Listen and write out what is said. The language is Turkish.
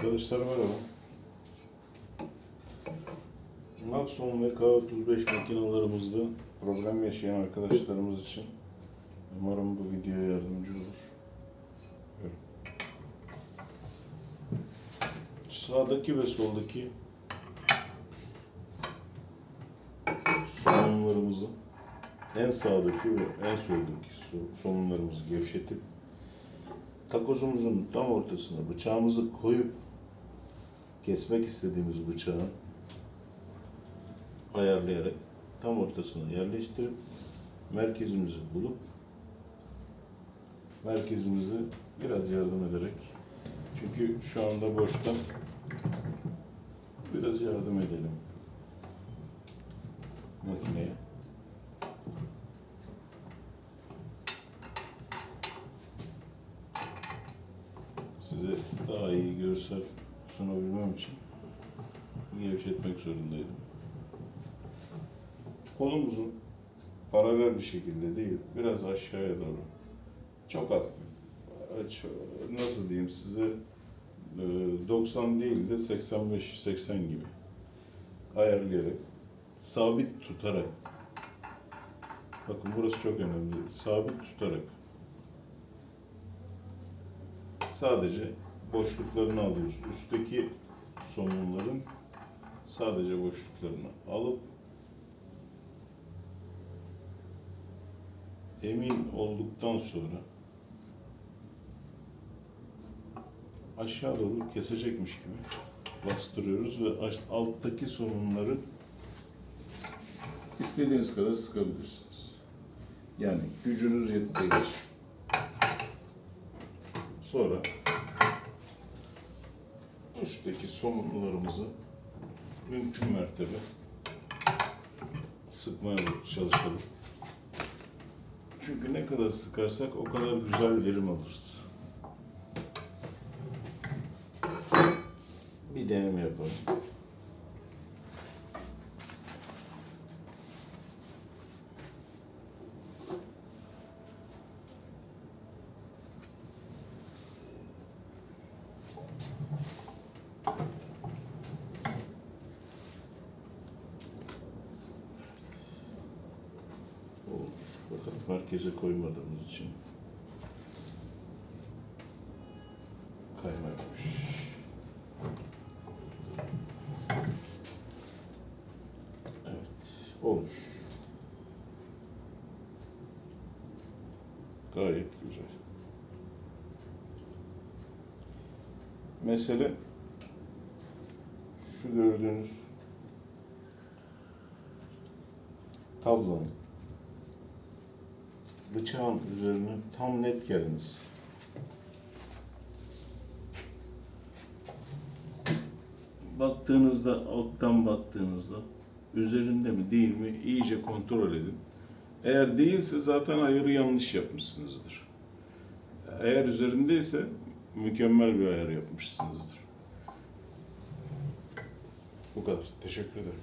Arkadaşlar merhaba. Maxon ve K35 makinalarımızda problem yaşayan arkadaşlarımız için umarım bu videoya yardımcı olur. Sağdaki ve soldaki solunumlarımızı en sağdaki ve en soldaki so- solunumlarımızı gevşetip takozumuzun tam ortasına bıçağımızı koyup kesmek istediğimiz bıçağı ayarlayarak tam ortasına yerleştirip merkezimizi bulup merkezimizi biraz yardım ederek çünkü şu anda boşta biraz yardım edelim makineye. size daha iyi görsel sunabilmem için gevşetmek zorundaydım. Kolumuzu paralel bir şekilde değil, biraz aşağıya doğru. Çok hafif. Nasıl diyeyim size e, 90 değil de 85-80 gibi ayarlayarak sabit tutarak bakın burası çok önemli. Sabit tutarak sadece boşluklarını alıyoruz. Üstteki somunların sadece boşluklarını alıp emin olduktan sonra aşağı doğru kesecekmiş gibi bastırıyoruz ve alttaki somunları istediğiniz kadar sıkabilirsiniz. Yani gücünüz yettiğince. Sonra üstteki somunlarımızı mümkün mertebe sıkmaya çalışalım. Çünkü ne kadar sıkarsak o kadar güzel verim alırız. Bir deneme yapalım. Olur. Fakat merkeze koymadığımız için kayma yapmış. Evet, olmuş. Gayet güzel. Mesele şu gördüğünüz tablonun bıçağın üzerine tam net geliniz. Baktığınızda, alttan baktığınızda üzerinde mi değil mi iyice kontrol edin. Eğer değilse zaten ayarı yanlış yapmışsınızdır. Eğer üzerindeyse mükemmel bir ayar yapmışsınızdır. Bu kadar. Teşekkür ederim.